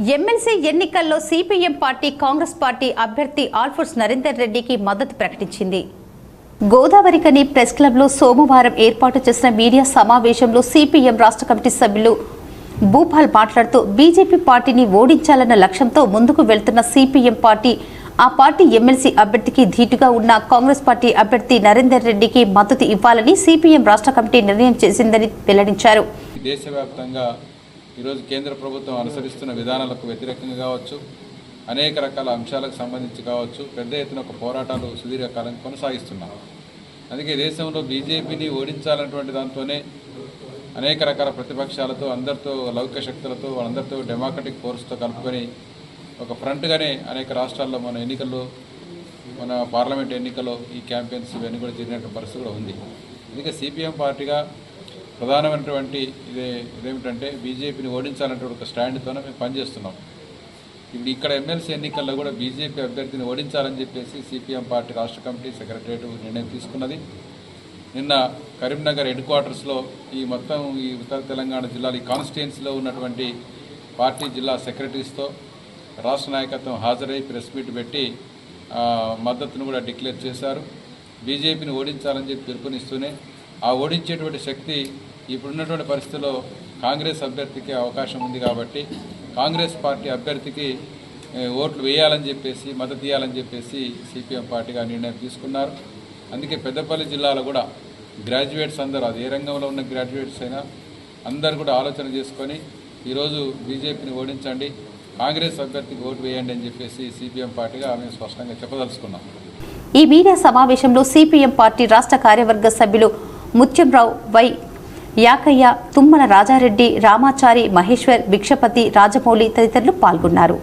MLC ఎన్నికల్లో CPM party Congress party అభ్యర్థి ఆల్ఫోర్స్ నరేందర్ రెడ్డికి మద్దతు ప్రకటించింది. గోదావరికని ప్రెస్ క్లబ్లో సోమవారం ఏర్పాటు చేసిన మీడియా సమావేశంలో సిపిఎం రాష్ట్ర కమిటీ సభ్యులు భూపాల్ మాట్లాడుతూ బీజేపీ పార్టీని ఓడించాలన్న లక్ష్యంతో ముందుకు వెళ్తున్న సిపిఎం పార్టీ ఆ పార్టీ ఎమ్మెల్సీ అభ్యర్థికి ధీటుగా ఉన్న కాంగ్రెస్ పార్టీ అభ్యర్థి నరేందర్ రెడ్డికి మద్దతు ఇవ్వాలని సిపిఎం రాష్ట్ర కమిటీ నిర్ణయం చేసిందని వెల్లడించారు. దేశవ్యాప్తంగా ఈరోజు కేంద్ర ప్రభుత్వం అనుసరిస్తున్న విధానాలకు వ్యతిరేకంగా కావచ్చు అనేక రకాల అంశాలకు సంబంధించి కావచ్చు పెద్ద ఎత్తున ఒక పోరాటాలు సుదీర్ఘకాలం కొనసాగిస్తున్నాం. అందుకే దేశంలో బీజేపీని ఓడించాలన్నటువంటి దాంతోనే అనేక రకాల ప్రతిపక్షాలతో అందరితో లౌకిక శక్తులతో వాళ్ళందరితో డెమోక్రటిక్ ఫోర్స్తో కలుపుకొని ఒక ఫ్రంట్గానే అనేక రాష్ట్రాల్లో మన ఎన్నికల్లో మన పార్లమెంట్ ఎన్నికల్లో ఈ క్యాంపెయిన్స్ ఇవన్నీ కూడా జరిగినటువంటి పరిస్థితి కూడా ఉంది. అందుకే సిపిఎం పార్టీగా ప్రధానమైనటువంటి ఇదే ఇదేమిటంటే బీజేపీని ఓడించాలనేటువంటి ఒక స్టాండ్తోనే మేము పనిచేస్తున్నాం. ఇప్పుడు ఇక్కడ ఎమ్మెల్సీ ఎన్నికల్లో కూడా బీజేపీ అభ్యర్థిని ఓడించాలని చెప్పేసి సిపిఎం పార్టీ రాష్ట్ర కమిటీ సెక్రటరియట్ నిర్ణయం తీసుకున్నది. నిన్న కరీంనగర్ హెడ్ క్వార్టర్స్లో ఈ మొత్తం ఈ ఉత్తర తెలంగాణ జిల్లాలో ఈ కాన్స్టిట్యున్సీలో ఉన్నటువంటి పార్టీ జిల్లా సెక్రటరీస్తో రాష్ట్ర నాయకత్వం హాజరై ప్రెస్ మీట్ పెట్టి ఆ, మద్దతును కూడా డిక్లేర్ చేశారు. బీజేపీని ఓడించాలని చెప్పి పిలుపునిస్తూనే ఆ ఓడించేటువంటి శక్తి ఇప్పుడున్నటువంటి పరిస్థితుల్లో కాంగ్రెస్ అభ్యర్థికి అవకాశం ఉంది కాబట్టి కాంగ్రెస్ పార్టీ అభ్యర్థికి ఓట్లు వేయాలని చెప్పేసి మద్దతు ఇవ్వాలని చెప్పేసి సిపిఎం పార్టీగా నిర్ణయం తీసుకున్నారు. అందుకే పెద్దపల్లి జిల్లాలో కూడా గ్రాడ్యుయేట్స్ అందరూ అది ఏ రంగంలో ఉన్న గ్రాడ్యుయేట్స్ అయినా అందరు కూడా ఆలోచన చేసుకొని ఈరోజు బీజేపీని ఓడించండి కాంగ్రెస్ అభ్యర్థికి ఓటు వేయండి అని చెప్పేసి సిపిఎం పార్టీగా మేము స్పష్టంగా చెప్పదలుచుకున్నాం. ఈ మీడియా సమావేశంలో సిపిఎం పార్టీ రాష్ట్ర కార్యవర్గ సభ్యులు ముత్యంరావు వై యాకయ్య తుమ్మల రాజారెడ్డి రామాచారి మహేశ్వర్ భిక్షపతి రాజమౌళి తదితరులు పాల్గొన్నారు.